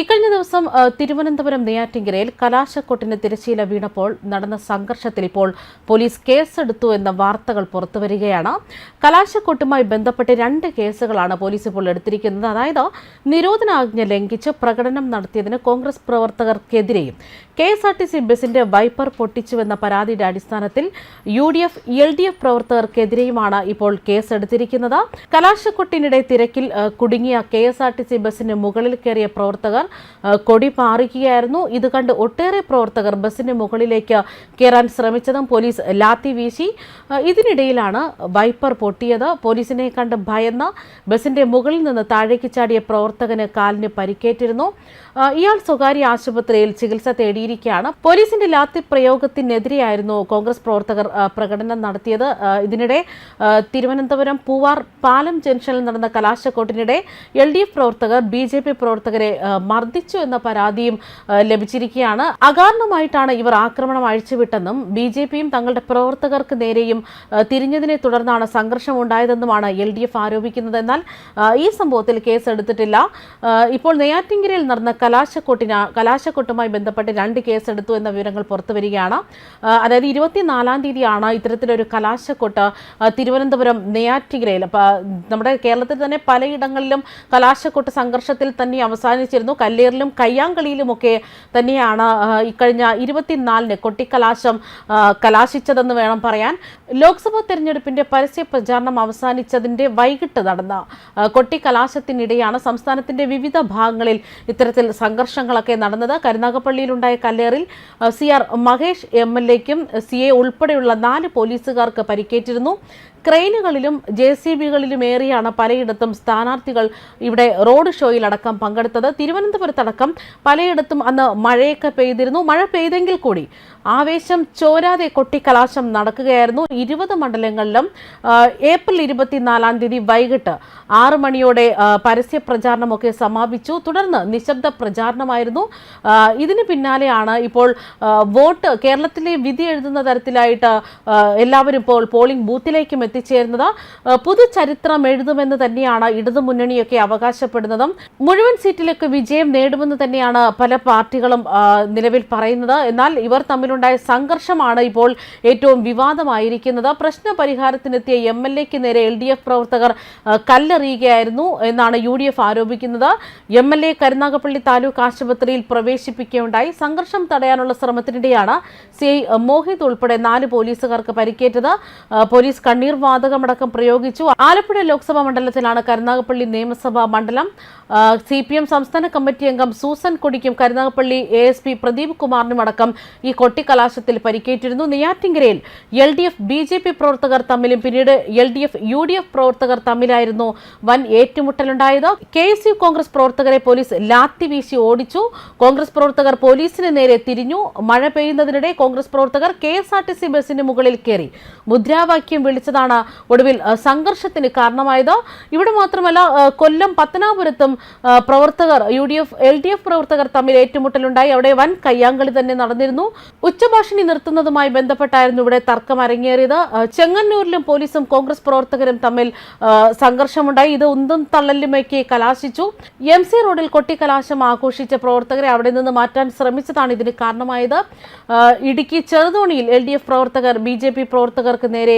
ഇക്കഴിഞ്ഞ ദിവസം തിരുവനന്തപുരം നെയ്യാറ്റിങ്കരയിൽ കലാശക്കൊട്ടിന് തിരശ്ശീല വീണപ്പോൾ നടന്ന സംഘർഷത്തിൽ ഇപ്പോൾ പോലീസ് കേസെടുത്തു എന്ന വാർത്തകൾ പുറത്തുവരികയാണ് കലാശക്കൊട്ടുമായി ബന്ധപ്പെട്ട് രണ്ട് കേസുകളാണ് പോലീസ് ഇപ്പോൾ എടുത്തിരിക്കുന്നത്. അതായത് നിരോധനാജ്ഞ ലംഘിച്ച് പ്രകടനം നടത്തിയതിന് Congress പ്രവർത്തകർക്കെതിരെയും K S R T C ബസിന്റെ വൈപ്പർ പൊട്ടിച്ചുവെന്ന പരാതിയുടെ അടിസ്ഥാനത്തിൽ U D F L D F പ്രവർത്തകർക്കെതിരെയുമാണ് ഇപ്പോൾ കേസെടുത്തിരിക്കുന്നത്. കലാശക്കൊട്ടിനിടെ തിരക്കിൽ കുടുങ്ങിയ K S R T C ബസിന് മുകളിൽ കയറിയ പ്രവർത്തകർ കൊടി പാറിക്കുകയായിരുന്നു ഇത് കണ്ട് ഒട്ടേറെ പ്രവർത്തകർ ബസ്സിന്റെ മുകളിലേക്ക് കയറാൻ ശ്രമിച്ചതും പോലീസ് ലാത്തി വീശി. ഇതിനിടയിലാണ് വൈപ്പർ പൊട്ടിയത്. പോലീസിനെ കണ്ട് ഭയന്ന് ബസിന്റെ മുകളിൽ നിന്ന് താഴേക്ക് ചാടിയ പ്രവർത്തകന് കാലിന് പരിക്കേറ്റിരുന്നു. ഇയാൾ സ്വകാര്യ ആശുപത്രിയിൽ ചികിത്സ തേടിയിരിക്കുകയാണ്. പോലീസിന്റെ ലാത്തി പ്രയോഗത്തിനെതിരെയായിരുന്നു കോൺഗ്രസ് പ്രവർത്തകർ പ്രകടനം നടത്തിയത്. ഇതിനിടെ തിരുവനന്തപുരം പൂവാർ പാലം ജംഗ്ഷനിൽ നടന്ന കലാശക്കോട്ടിനിടെ എൽ ഡി എഫ് പ്രവർത്തകർ ബി ജെ പി പ്രവർത്തകരെ മർദ്ദിച്ചു എന്ന പരാതിയും ലഭിച്ചിരിക്കുകയാണ്. അകാരണമായിട്ടാണ് ഇവർ ആക്രമണം അഴിച്ചുവിട്ടെന്നും ബി ജെ പിയും തങ്ങളുടെ പ്രവർത്തകർക്ക് നേരെയും തിരിഞ്ഞതിനെ തുടർന്നാണ് സംഘർഷം ഉണ്ടായതെന്നുമാണ് എൽ ഡി എഫ് ആരോപിക്കുന്നത്. എന്നാൽ ഈ സംഭവത്തിൽ കേസ് എടുത്തിട്ടില്ല ഇപ്പോൾ നെയ്യാറ്റിങ്കരയിൽ നടന്ന കലാശക്കൊട്ടിന കലാശക്കൊട്ടുമായി ബന്ധപ്പെട്ട് രണ്ട് കേസ് എടുത്തു എന്ന വിവരങ്ങൾ പുറത്തുവരികയാണ് അതായത് ഇരുപത്തിനാലാം തീയതിയാണ് ഇത്തരത്തിലൊരു കലാശക്കൊട്ട് തിരുവനന്തപുരം നെയ്യാറ്റിങ്കരയിൽ നമ്മുടെ കേരളത്തിൽ തന്നെ പലയിടങ്ങളിലും കലാശക്കൊട്ട് സംഘർഷത്തിൽ തന്നെ അവസാനിച്ചിരുന്നു. കല്ലേറിലും കയ്യാങ്കളിയിലുമൊക്കെ തന്നെയാണ് ഇക്കഴിഞ്ഞ ഇരുപത്തിനാലിന് കൊട്ടിക്കലാശം കലാശിച്ചതെന്ന് വേണം പറയാൻ. ലോക്സഭാ തെരഞ്ഞെടുപ്പിന്റെ പരസ്യ പ്രചാരണം അവസാനിച്ചതിന്റെ വൈകിട്ട് നടന്ന കൊട്ടിക്കലാശത്തിനിടെയാണ് സംസ്ഥാനത്തിന്റെ വിവിധ ഭാഗങ്ങളിൽ ഇത്തരത്തിൽ സംഘർഷങ്ങളൊക്കെ നടന്നത്. കരുനാഗപ്പള്ളിയിലുണ്ടായ കല്ലേറിൽ C R Mahesh M L എക്കും C A ഉൾപ്പെടെയുള്ള നാല് പോലീസുകാർക്ക് പരിക്കേറ്റിരുന്നു. ക്രെയിനുകളിലും ജെ സി ബികളിലും ഏറിയാണ് പലയിടത്തും സ്ഥാനാർത്ഥികൾ ഇവിടെ റോഡ് ഷോയിൽ അടക്കം പങ്കെടുത്തത്. തിരുവനന്തപുരത്തടക്കം പലയിടത്തും അന്ന് മഴയൊക്കെ പെയ്തിരുന്നു. മഴ പെയ്തെങ്കിൽ കൂടി ആവേശം ചോരാതെ കൊട്ടിക്കലാശം നടക്കുകയായിരുന്നു. ഇരുപത് മണ്ഡലങ്ങളിലും ഏപ്രിൽ ഇരുപത്തിനാലാം തീയതി വൈകിട്ട് ആറ് മണിയോടെ പരസ്യ പ്രചാരണമൊക്കെ സമാപിച്ചു. തുടർന്ന് നിശബ്ദ പ്രചാരണമായിരുന്നു. ഇതിന് പിന്നാലെയാണ് ഇപ്പോൾ വോട്ട് കേരളത്തിലെ വിധി എഴുതുന്ന തരത്തിലായിട്ട് എല്ലാവരും ഇപ്പോൾ പോളിംഗ് ബൂത്തിലേക്കും എത്തിച്ചേരുന്നത്. പുതുചരിത്രം എഴുതുമെന്ന് തന്നെയാണ് ഇടതുമുന്നണിയൊക്കെ അവകാശപ്പെടുന്നതും. മുഴുവൻ സീറ്റിലൊക്കെ വിജയം നേടുമെന്ന് തന്നെയാണ് പല പാർട്ടികളും നിലവിൽ പറയുന്നത്. എന്നാൽ ഇവർ തമ്മിലുണ്ടായ സംഘർഷമാണ് ഇപ്പോൾ ഏറ്റവും വിവാദമായിരിക്കുന്നത്. പ്രശ്ന പരിഹാരത്തിനെത്തിയ എം എൽ എക്ക് നേരെ എൽ ഡി എഫ് പ്രവർത്തകർ കല്ലെറിയുകയായിരുന്നു എന്നാണ് യു ഡി എഫ് ആരോപിക്കുന്നത്. M L A Karunagappally taluk ആശുപത്രിയിൽ പ്രവേശിപ്പിക്കുകയുണ്ടായി. സംഘർഷം തടയാനുള്ള ശ്രമത്തിനിടെയാണ് സി ഐ മോഹിത് ഉൾപ്പെടെ നാല് പോലീസുകാർക്ക് പരിക്കേറ്റത്. പോലീസ് കണ്ണീർ വാതകമടക്കം പ്രയോഗിച്ചു. ആലപ്പുഴ ലോക്സഭാ മണ്ഡലത്തിലാണ് കരുനാഗപ്പള്ളി നിയമസഭാ മണ്ഡലം. സി പി എം സംസ്ഥാന കമ്മിറ്റി അംഗം Susan കൊടിക്കും Karunagappally A S P Pradeep കുമാറിനുമടക്കം ഈ ഈ കൊട്ടിക്കലാശത്തിൽ പരിക്കേറ്റിരുന്നു. നെയ്യാറ്റിങ്കരയിൽ L D F B J P പ്രവർത്തകർ തമ്മിലും പിന്നീട് L D F U D F പ്രവർത്തകർ തമ്മിലായിരുന്നു വൻ ഏറ്റുമുട്ടലുണ്ടായത്. കെ എസ് യു കോൺഗ്രസ് പ്രവർത്തകരെ പോലീസ് ലാത്തി വീശി ഓടിച്ചു. കോൺഗ്രസ് പ്രവർത്തകർ പോലീസിന് നേരെ തിരിഞ്ഞു. മഴ പെയ്യുന്നതിനിടെ കോൺഗ്രസ് പ്രവർത്തകർ K S R T C ബസിന് മുകളിൽ കയറി. മുദ്രാവാക്യം വിളിച്ചതാണ് ഒടുവിൽ സംഘർഷത്തിന് കാരണമായത്. ഇവിടെ മാത്രമല്ല കൊല്ലം പത്തനാപുരത്തും പ്രവർത്തകർ U D F L D F പ്രവർത്തകർ തമ്മിൽ ഏറ്റുമുട്ടലുണ്ടായി. അവിടെ വൻ കയ്യാങ്കളി തന്നെ നടന്നിരുന്നു. ഉച്ചഭാഷിണി നിർത്തുന്നതുമായി ബന്ധപ്പെട്ടായിരുന്നു ഇവിടെ തർക്കം അരങ്ങേറിയത്. ചെങ്ങന്നൂരിലും പോലീസും കോൺഗ്രസ് പ്രവർത്തകരും തമ്മിൽ സംഘർഷമുണ്ടായി. ഇത് ഉന്തും തള്ളലുമൊക്കെ കലാശിച്ചു. എം സി റോഡിൽ കൊട്ടിക്കലാശം ആഘോഷിച്ച പ്രവർത്തകരെ അവിടെ നിന്ന് മാറ്റാൻ ശ്രമിച്ചതാണ് ഇതിന് കാരണമായത്. ഇടുക്കി ചെറുതോണിയിൽ എൽ ഡി എഫ് പ്രവർത്തകർ ബി ജെ പി പ്രവർത്തകർക്ക് നേരെ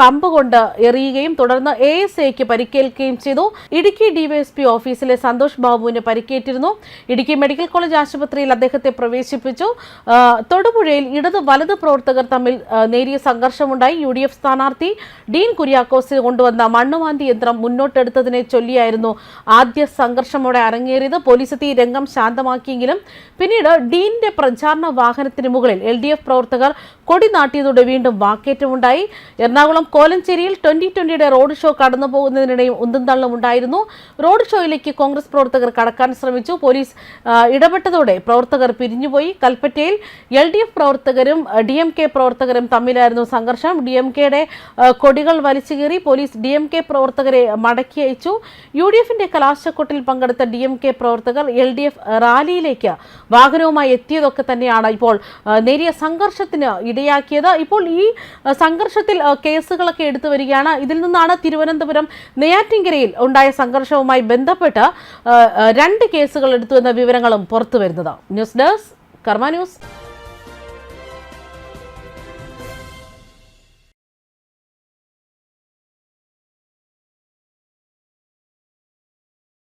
കമ്പ് കൊണ്ട് എറിയുകയും തുടർന്ന് എ എസ് എക്ക് പരിക്കേൽക്കുകയും ചെയ്തു. ഇടുക്കി ഡിവൈഎസ്പി ഓഫീസിലെ സന്തോഷ് ബാബുവിന് പരിക്കേറ്റിരുന്നു. ഇടുക്കി മെഡിക്കൽ കോളേജ് ആശുപത്രിയിൽ അദ്ദേഹത്തെ പ്രവേശിപ്പിച്ചു. തൊടുപുഴയിൽ ഇടത് വലത് പ്രവർത്തകർ തമ്മിൽ നേരിയ സംഘർഷമുണ്ടായി. യു ഡി എഫ് സ്ഥാനാർത്ഥി ഡീൻ കുര്യാക്കോസ് കൊണ്ടുവന്ന മണ്ണുമാന്തി യന്ത്രം മുന്നോട്ടെടുത്തതിനെ ചൊല്ലിയായിരുന്നു ആദ്യ സംഘർഷമോടെ അരങ്ങേറിയത്. പോലീസ് എത്തി രംഗം ശാന്തമാക്കിയെങ്കിലും പിന്നീട് ഡീനിന്റെ പ്രചാരണ വാഹനത്തിന് മുകളിൽ എൽ ഡി എഫ് പ്രവർത്തകർ കൊടി നാട്ടിയതോടെ വീണ്ടും വാക്കേറ്റമുണ്ടായി. എറണാകുളം കോലഞ്ചേരിയിൽ ട്വന്റി ട്വന്റിയുടെ റോഡ് ഷോ കടന്നു പോകുന്നതിനിടെയും റോഡ് ഷോയിലേക്ക് കോൺഗ്രസ് പ്രവർത്തകർ കടക്കാൻ ശ്രമിച്ചു. പോലീസ് ഇടപെട്ടതോടെ പ്രവർത്തകർ പിരിഞ്ഞുപോയി. കൽപ്പറ്റയിൽ എൽ ഡി എഫ് പ്രവർത്തകരും ഡി എം കെ പ്രവർത്തകരും തമ്മിലായിരുന്നു സംഘർഷം. ഡി എം കെയുടെ കൊടികൾ വലിച്ചു കീറി പോലീസ് ഡി എം കെ പ്രവർത്തകരെ മടക്കി അയച്ചു. യു ഡി എഫിന്റെ കലാശക്കൊട്ടിൽ പങ്കെടുത്ത ഡി എം കെ പ്രവർത്തകർ എൽ ഡി എഫ് റാലിയിലേക്ക് വാഹനവുമായി എത്തിയതൊക്കെ തന്നെയാണ് ഇപ്പോൾ നേരിയ സംഘർഷത്തിന് ഇടയാക്കിയത്. ഇപ്പോൾ ഈ സംഘർഷത്തിൽ കേസുകളൊക്കെ എടുത്തു വരികയാണ്. ഇതിൽ നിന്നാണ് തിരുവനന്തപുരം നെയ്യാറ്റിൻകരയിൽ ഉണ്ടായ സംഘർഷവുമായി ബന്ധപ്പെട്ട് രണ്ട് കേസുകൾ എടുത്തു എന്ന വിവരങ്ങളും പുറത്തു വരുന്നത്. News desk Karma news.